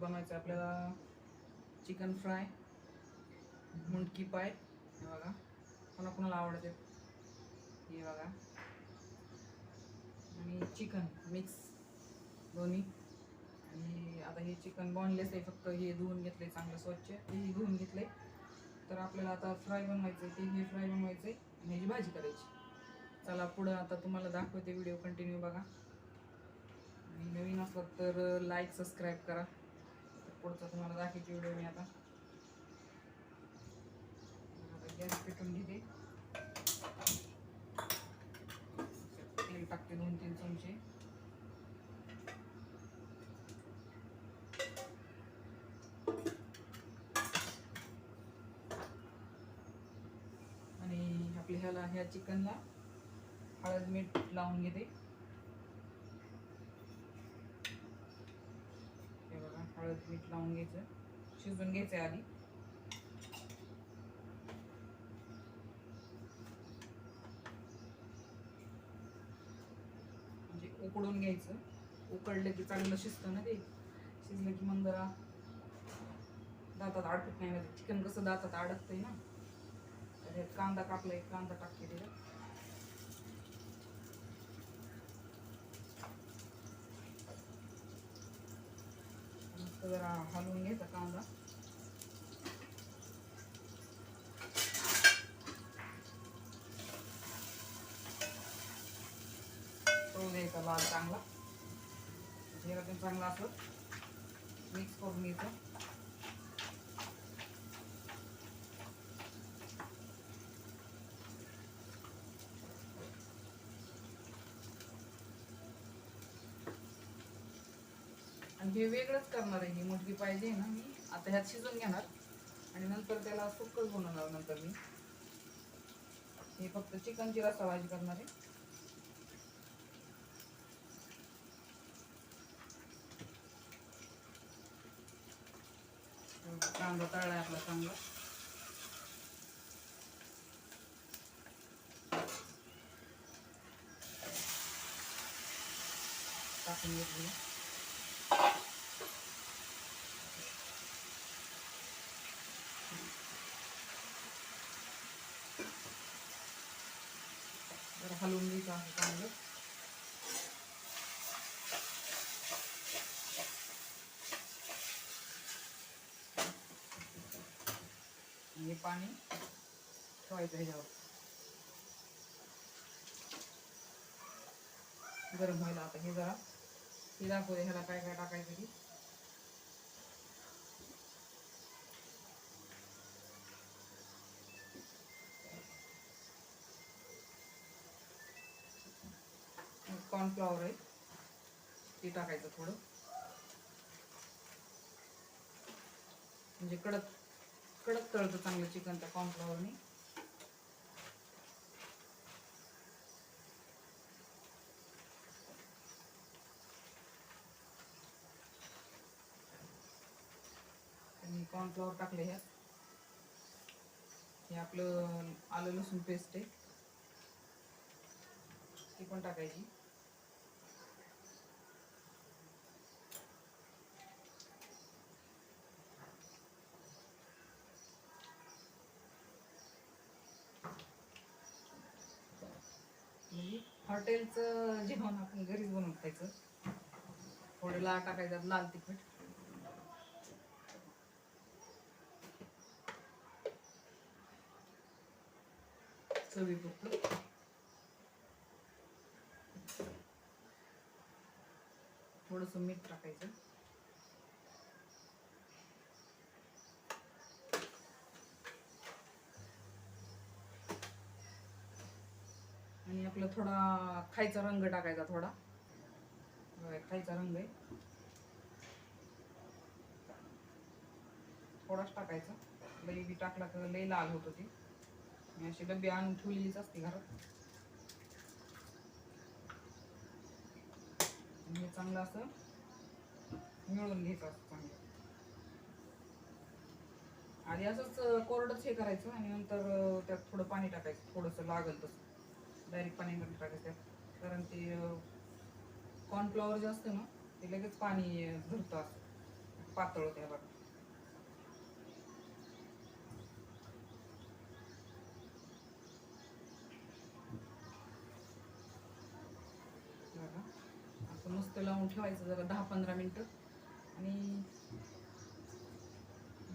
बनवायचं आहे आपल्याला चिकन फ्राय मुंडकी पाय हे बघा. कोणा कोणाला आवडते? हे बघा. आणि चिकन मिक्स दोन्ही. आणि आता हे चिकन बॉनलेस आहे फक्त हे धुवून घेतले चांगलं स्वच्छ हे धुवून घेतले. तर आपल्याला आता फ्राय बनवायचं आहे ते हे फ्राय बनवायचं आहे. आणि ह्याची भाजी करायची. चला पुढं आता तुम्हाला दाखवते व्हिडिओ कंटिन्यू बघा. आणि नवीन असलात तर लाईक सबस्क्राईब करा. पुढचा तुम्हाला दाखवते व्हिडिओ मी आता. आता गॅस पेटून घेते. तेल टाकते दोन तीन चमचे. आणि आपल्या ह्याला ह्या चिकनला हळद मीठ लावून घेते हे बघा हळद मीठ लावून घ्यायचं. शिजून घ्यायचं आधी. म्हणजे उकडून घ्यायचं. उकडलं की चांगलं शिजतं ना ते. शिजलं की मग जरा दातात अडकत नाही चिकन कसं दातात अडकतंय ना. तर कांदा कापला एक कांदा टाकते त्याला मस्त जरा हलवून घ्यायचा कांदा तो द्यायचा लाल चांगला. जिरा पण चांगला असं मिक्स करून घ्यायचं आणि हे वेगळंच करणार आहे ही मुलगी पाहिजे ना मी. आता ह्यात शिजून घेणार आणि नंतर त्याला सुकच बनवणार नंतर मी. हे फक्त चिकनची रस्सा भाजी करणार आहे. कांदा आहे आपला चांगला. टाकून घेतली. हलवून घ्यायचं आहे चांगलं. हे पाणी ठेवायचं ह्याच्यावर. गरम व्हायला आता हे जरा. हे दाखवते ह्याला काय काय टाकायचं की कॉर्नफ्लॉवर आहे ते टाकायचं थोडं. म्हणजे कडक कडक तळतं चांगलं चिकन त्या कॉर्नफ्लॉवरने आणि कॉर्नफ्लॉवर टाकले ह्यात. हे आपलं आलं लसूण पेस्ट आहे. ती पण टाकायची म्हणजे हॉटेलचं जेवण आपण घरीच बनवून खायचं. थोडं लाल टाकायचं लाल तिखट. चवीपुरतं. थोडंसं मीठ टाकायचं आणि आपला थोडा खायचा रंग टाकायचा थोडा. खायचा रंग आहे. थोडाच टाकायचा. लई बी टाकला तर लई लाल होत होती मी अशी डबी आणून ठेवलेलीच असते घरात. हे चांगलं असं मिळून घ्यायचं असतं चांगलं. आधी असंच कोरडच हे करायचं आणि नंतर त्यात थोडं पाणी टाकायचं. थोडंसं लागल तसं. डायरेक्ट पाणी मध्ये टाकायचं. त्यात कारण ते कॉर्नफ्लॉवर जे असतं ना ते लगेच पाणी धरतं असं. पातळ होते बघ. असं मस्त लावून ठेवायचं जरा दहा पंधरा मिनटं. आणि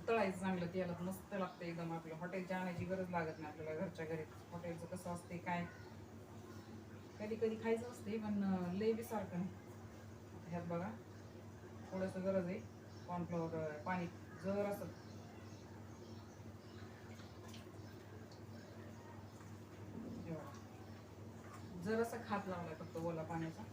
तळायचं चांगलं तेलात. मस्त लागतं एकदम आपलं. हॉटेलच्या आणायची गरज लागत नाही आपल्याला घरच्या घरी. हॉटेलचं कसं असते काय? कधी कधी खायचं असते पण लय बी सारखं नाही ह्यात बघा थोडंसं गरज आहे. कॉर्नफ्लॉवर पाणी जर असं जर असं खात लावलाय फक्त ओला पाण्याचा.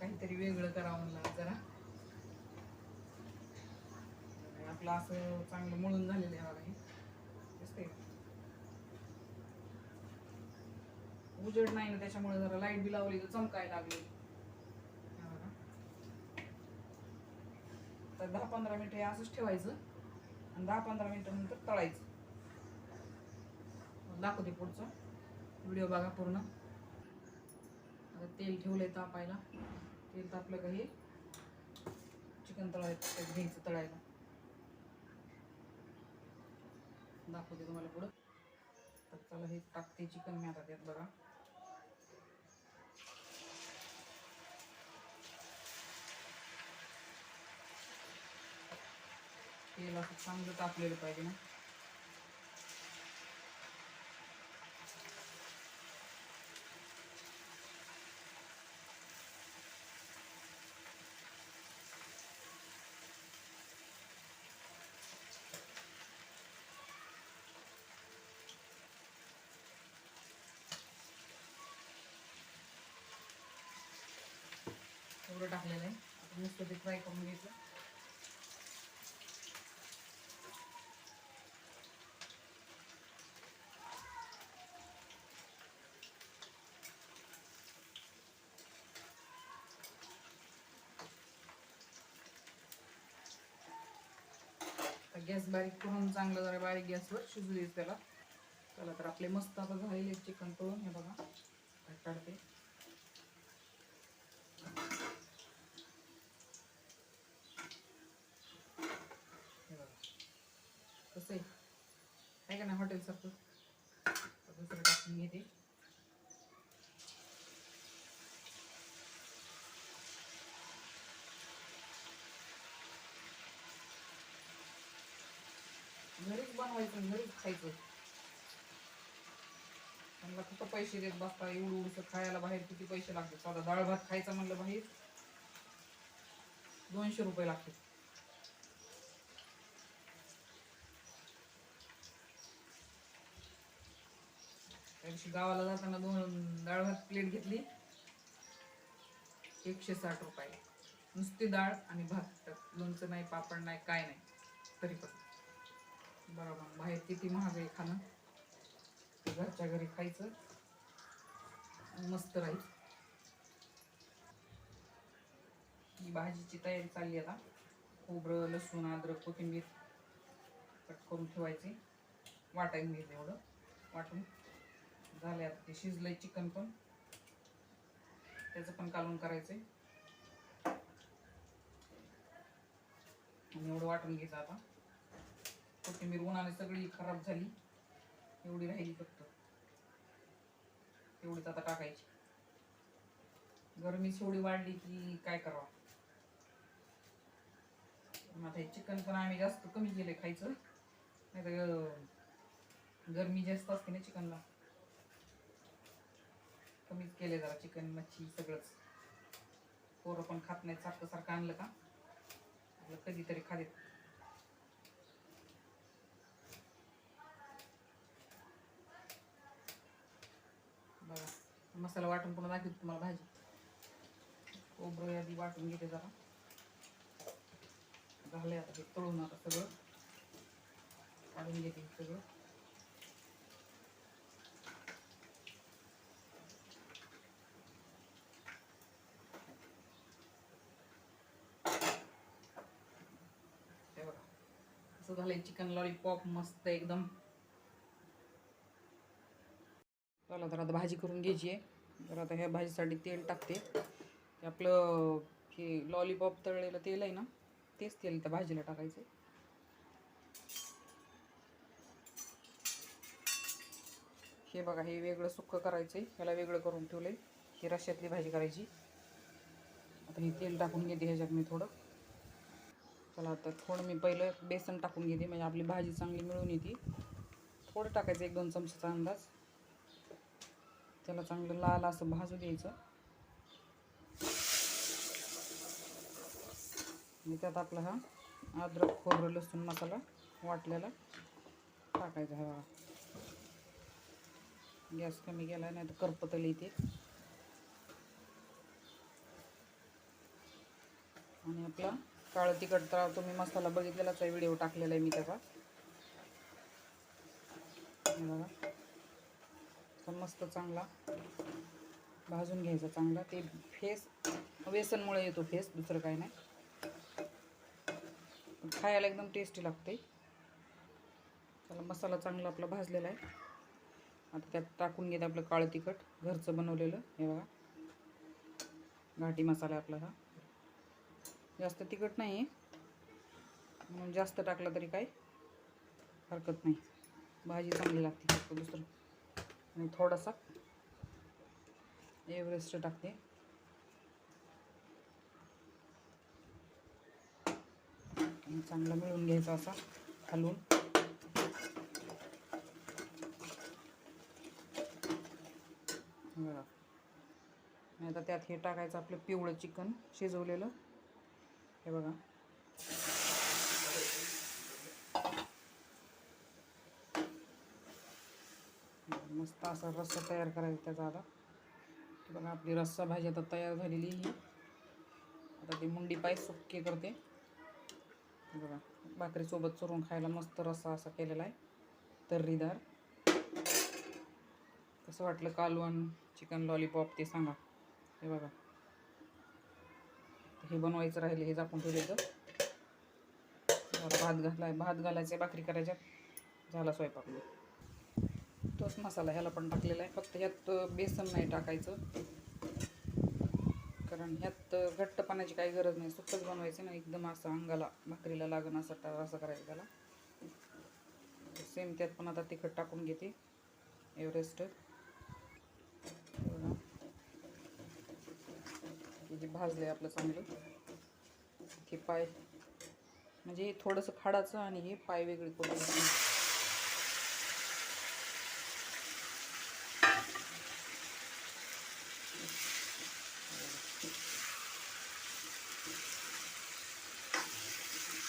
काहीतरी वेगळं करावं म्हणलं जरा. आपलं असं चांगलं मळून झालेलं आहे बघा हे दिसतंय का? उजेड नाही ना त्याच्यामुळे जरा लाइट बी लावली तर चमकाय लागली. तर दहा पंधरा मिनिटं हे असंच ठेवायचं आणि दहा पंधरा मिनिटं नंतर तळायचं. दाखवते पुढचं. व्हिडिओ बघा पूर्ण. आता तेल ठेवलंय तापायला. तेल तापलं का हे? चिकन तळायचं घ्यायचं तळायला. दाखवते तुम्हाला पुढं. तर चला हे टाकते चिकन मी आता त्यात बघा. तेल असं चांगलं तापलेलं पाहिजे ना. एवढं टाकलेलं आहे. आपण नुसतं ते फ्राय करून घ्यायचं. गॅस बारीक करून चांगलं जरा बारीक गॅसवर शिजू द्यायचं त्याला. चला तर आपले मस्त आता झालेले चिकन तळून हे बघा. काय काढते हे बघा कसं आहे आहे का नाही हॉटेलसारखं तर दुसरं टाकून घेते घरीच घरीच खायचं. त्यांना कुठं पैसे देत बसता? एवढं उडस खायला बाहेर किती पैसे लागतात? साधा डाळ भात खायचा म्हणलं बाहेर. दोनशे रुपये लागतात. त्या दिवशी गावाला जाताना दोन डाळ भात प्लेट घेतली. एकशे साठ रुपये. नुसती डाळ आणि भात. लोणचं नाही पापड नाही काय नाही. तरी पण. बरोबर. बाहेर किती महाग आहे खाणं? ते घरच्या घरी खायचं. आणि मस्त राहील. ही भाजीची तयारी चालली आता. खोबरं लसूण अद्रक कोथिंबीर कट करून ठेवायची. वाटायला घ्यायचं एवढं. वाटून. झाले आता ते शिजलंय चिकन पण. त्याचं पण कालून करायचंय. आणि एवढं वाटून घ्यायचं आता. कोथिंबीर उन्हाने सगळी खराब झाली. एवढी राहिली फक्त. तेवढीच आता टाकायची. गरमी थोडी वाढली की काय करावं? मग आता हे चिकन पण आम्ही जास्त कमी केलं खायचं. नाही तर गरमी जास्त असते ना चिकनला कमीच केले जरा चिकन मच्छी सगळंच. पोरं पण खात नाहीत सारखं सारखं आणलं का? आपलं कधीतरी खाते बघा मसाला वाटून पुन्हा दाखवते तुम्हाला भाजी. खोबरं आधी वाटून घेते जरा. झालंय आता ते तळून आता सगळं. काढून घेते सगळं. असं झालंय चिकन लॉलीपॉप मस्त एकदम. चला तर आता भाजी करून घ्यायची आहे. तर आता ह्या भाजीसाठी तेल टाकते. ते आपलं हे लॉलीपॉप तळलेलं तेल आहे ना तेच तेल त्या भाजीला टाकायचं. हे बघा हे वेगळं सुक्कं करायचं आहे ह्याला वेगळं करून ठेवलं आहे ही रश्यातली भाजी करायची. आता हे तेल टाकून घेते ह्याच्यात मी थोडं. चला आता थोडं मी पहिलं बेसन टाकून घेते. म्हणजे आपली भाजी चांगली मिळून येते. थोडं टाकायचं एक दोन चमचाचा अंदाज. त्याला चांगलं लाल असं भाजू द्यायचं. आणि त्यात आपला हा अद्रक खोबरं लसूण मसाला वाटलेला टाकायचा हा. गॅस कमी केला नाही तर करपतल येते आणि आपला काळं तिखट तर तुम्ही मसाला बघितलेलाच आहे व्हिडिओ टाकलेला आहे मी त्याचा. बघा. तर मस्त चांगला भाजून घ्यायचा चांगला. ते फेस व्यसनमुळे येतो फेस दुसरं काही नाही. खायला एकदम टेस्टी लागते. त्याला मसाला चांगला आपला भाजलेला आहे. आता त्यात टाकून घेते आपलं काळं तिखट घरचं बनवलेलं हे बघा. घाटी मसाला आहे आपला हा. जास्त तिखट नाही आहे म्हणून जास्त टाकलं तरी काही हरकत नाही. भाजी चांगली लागते. फक्त दुसरं आणि थोडासा एव्हरेस्ट टाकते. चांगला मिळून घ्यायचा असा हलवून बघा आता त्यात हे टाकायचं आपलं पिवळं चिकन शिजवलेलं. हे बघा. मस्त असा रस्सा तयार करायचा त्याचा आता बघा आपली रस्सा भाजी आता तयार झालेली आहे. आता ती मुंडी पाय सुक्के करते. बघा भाकरीसोबत चोरून खायला मस्त रस्सा असा केलेला आहे. तर्रीदार. कसं वाटलं कालवण चिकन लॉलीपॉप ते सांगा. हे बघा. हे बनवायचं राहिले हे झाकून ठेवलेलं भात घातलाय. भात घालायचे भाकरी करायच्या. झाला स्वयंपाक. तोच मसाला ह्याला पण टाकलेला आहे. फक्त ह्यात बेसन नाही टाकायचं. कारण ह्यात घट्ट पाण्याची काही गरज नाही. सुक्कच बनवायचं ना एकदम असं अंगाला भाकरीला लागण असं टा असं करायचं त्याला. सेम त्यात पण आता तिखट टाकून घेते. एव्हरेस्ट. बघा. जे भाजले आपलं चांगलं ते पाय. म्हणजे हे थोडंसं खाडाचं आणि हे पाय वेगळे करून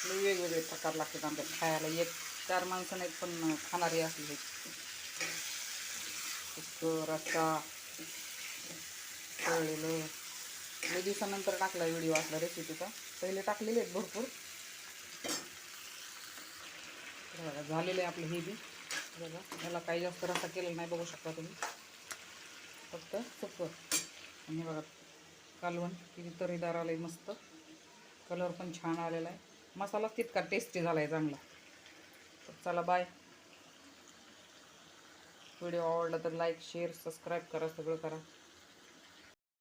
लई वेगवेगळे प्रकार लागतात आमच्या खायला. एक चार माणसं नाहीत पण खाणारे असले. रस्ता रस्सा तळलेलं. लई दिवसानंतर टाकला व्हिडिओ असला रेसिपीचा. पहिले टाकलेले आहेत भरपूर. बघा, झालेलं आहे आपलं हे बी. बघा याला काही जास्त रस्ता केलेला नाही बघू शकता तुम्ही. फक्त सुक्क आणि बघा कालवण किती तरीदार आलं आहे मस्त. कलर पण छान आलेला आहे. मसाला तितका टेस्टी झाला आहे चांगला. तर चला बाय व्हिडिओ आवडला तर लाईक शेअर सबस्क्राईब करा सगळं करा.